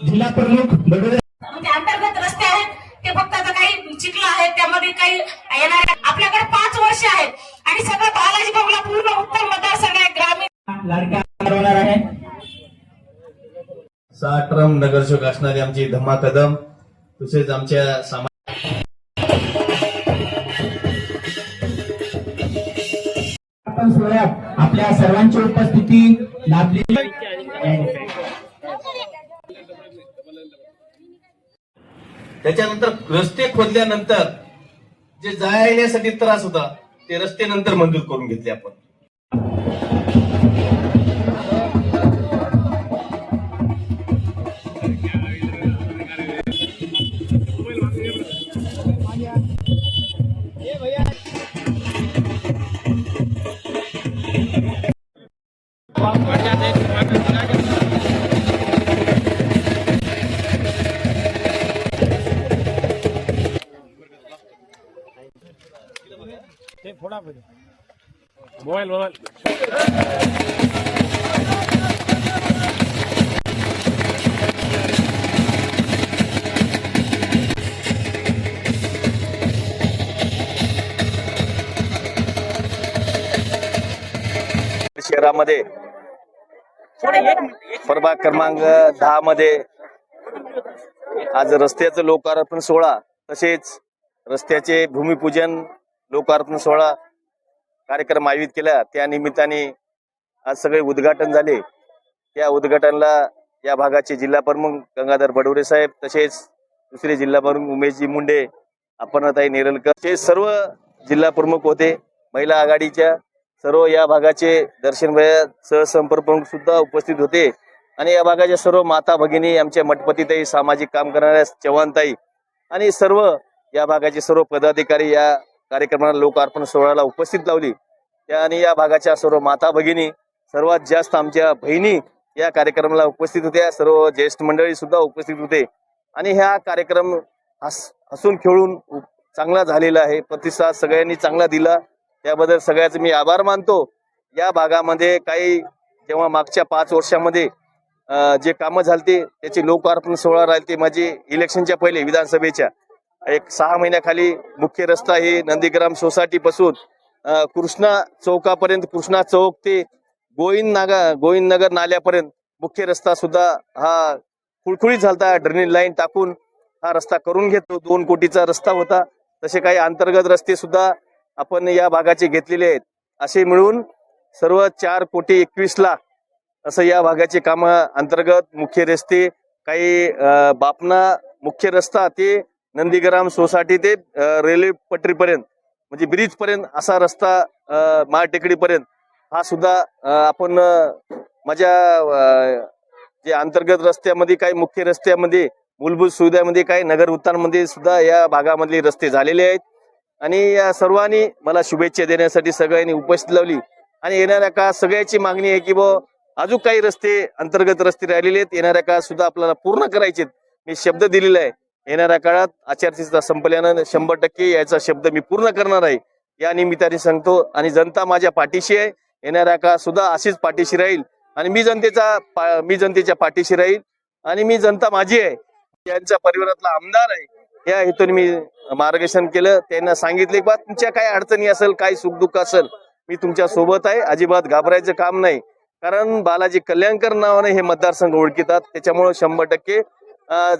जिल्हा प्रमुख म्हणजे अंतर्गत रस्ते आहेत ते फक्त आता काही चिखल आहेत त्यामध्ये काही येणार आपल्याकडे पाच वर्ष आहेत. आणि सगळं बालाजी बंगला पूर्ण उत्तर मतदारसंघ आहे ग्रामीण. होणार आहे. साठरम नगरसेवक असणारे आमचे धम्मा कदम तसेच आमच्या सामा आपण सोहळ्यात आपल्या सर्वांची उपस्थिती लाभली त्याच्यानंतर रस्ते खोदल्यानंतर जे जायण्यासाठी त्रास होता ते रस्ते नंतर मंजूर करून घेतले आपण. मोबाईल मोबाईल शहरामध्ये प्रभाग क्रमांक दहा मध्ये आज रस्त्याचं लोकार्पण सोहळा तसेच रस्त्याचे भूमिपूजन लोकार्पण सोहळा कार्यक्रम आयोजित केला. त्या निमित्ताने आज सगळे उद्घाटन झाले. त्या उद्घाटनला या भागाचे जिल्हा प्रमुख गंगाधर बडोरे साहेब तसेच दुसरे जिल्हा प्रमुख उमेशजी मुंडे अपर्णाताई नेरलकर हे सर्व जिल्हा प्रमुख होते. महिला आघाडीच्या सर्व या भागाचे दर्शन सहसंपर्क प्रमुख सुद्धा उपस्थित होते. आणि या भागाच्या सर्व माता भगिनी आमच्या मठपतीताई सामाजिक काम करणाऱ्या चव्हाणताई आणि सर्व या भागाचे सर्व पदाधिकारी या कार्यक्रमाला लोकार्पण सोहळ्याला उपस्थित लावली. त्या आणि या भागाच्या सर्व माता भगिनी सर्वात जास्त आमच्या बहिणी या कार्यक्रमाला उपस्थित होत्या. सर्व ज्येष्ठ मंडळी सुद्धा उपस्थित होते. आणि ह्या कार्यक्रम हस हसून खेळून चांगला झालेला आहे. प्रतिसाद सगळ्यांनी चांगला दिला. त्याबद्दल सगळ्याचे मी आभार मानतो. या भागामध्ये काही जेव्हा मागच्या पाच वर्षामध्ये जे कामं झालते त्याचे लोकार्पण सोहळा राहिले माझे इलेक्शनच्या पहिले विधानसभेच्या. एक सहा महिन्याखाली मुख्य रस्ता हे नंदीग्राम सोसायटी पासून कृष्णा चौकापर्यंत कृष्णा चौक ते गोविंद नागा गोविंद नगर नाल्यापर्यंत मुख्य रस्ता सुद्धा हा खुळखुळीत झालता. ड्रेनेज लाईन टाकून हा रस्ता करून घेतो. दोन कोटीचा रस्ता होता. तसे काही अंतर्गत रस्ते सुद्धा आपण या भागाचे घेतलेले आहेत. असे मिळून सर्व चार कोटी एकवीस लाख असं या भागाचे काम अंतर्गत मुख्य रस्ते काही बापना मुख्य रस्ता ते नंदीग्राम सोसायटी ते रेल्वे पटरीपर्यंत म्हणजे ब्रिज पर्यंत असा रस्ता अं, माळटेकडीपर्यंत हा सुद्धा आपण माझ्या जे अंतर्गत रस्त्यामध्ये काही मुख्य रस्त्यामध्ये मूलभूत सुविधामध्ये काही नगर उत्तानमध्ये सुद्धा या भागामधले रस्ते झालेले आहेत. आणि या सर्वांनी मला शुभेच्छा देण्यासाठी सगळ्यांनी उपस्थित लावली. आणि येणाऱ्या काळात सगळ्याची मागणी आहे की बुवा अजून काही रस्ते अंतर्गत रस्ते राहिलेले आहेत. येणाऱ्या काळात सुद्धा आपल्याला पूर्ण करायचे मी शब्द दिलेला आहे. येणाऱ्या काळात आचारसंहिता संपल्यानं शंभर टक्के याचा शब्द मी पूर्ण करणार आहे. या निमित्ताने सांगतो आणि जनता माझ्या पाठीशी आहे. येणाऱ्या काळात सुद्धा अशीच पाठीशी राहील. आणि मी जनतेचा मी जनतेच्या पाठीशी राहील. आणि मी जनता माझी आहे. यांच्या परिवारातला आमदार आहे. या हेतून मी मार्गदर्शन केलं. त्यांना सांगितले बा तुमच्या काय अडचणी असेल काय सुखदुःख असेल मी तुमच्यासोबत आहे. अजिबात घाबरायचं काम नाही. कारण बालाजी कल्याणकर नावाने हे मतदारसंघ ओळखितात. त्याच्यामुळे शंभर टक्के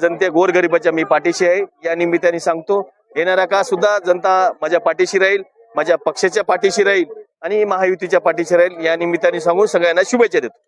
जनते गोरगरिबाच्या मी पाठीशी आहे. या निमित्ताने सांगतो येणाऱ्या का सुद्धा जनता माझ्या पाठीशी राहील माझ्या पक्षाच्या पाठीशी राहील आणि महायुतीच्या पाठीशी राहील. या निमित्ताने सांगून सगळ्यांना शुभेच्छा देतो.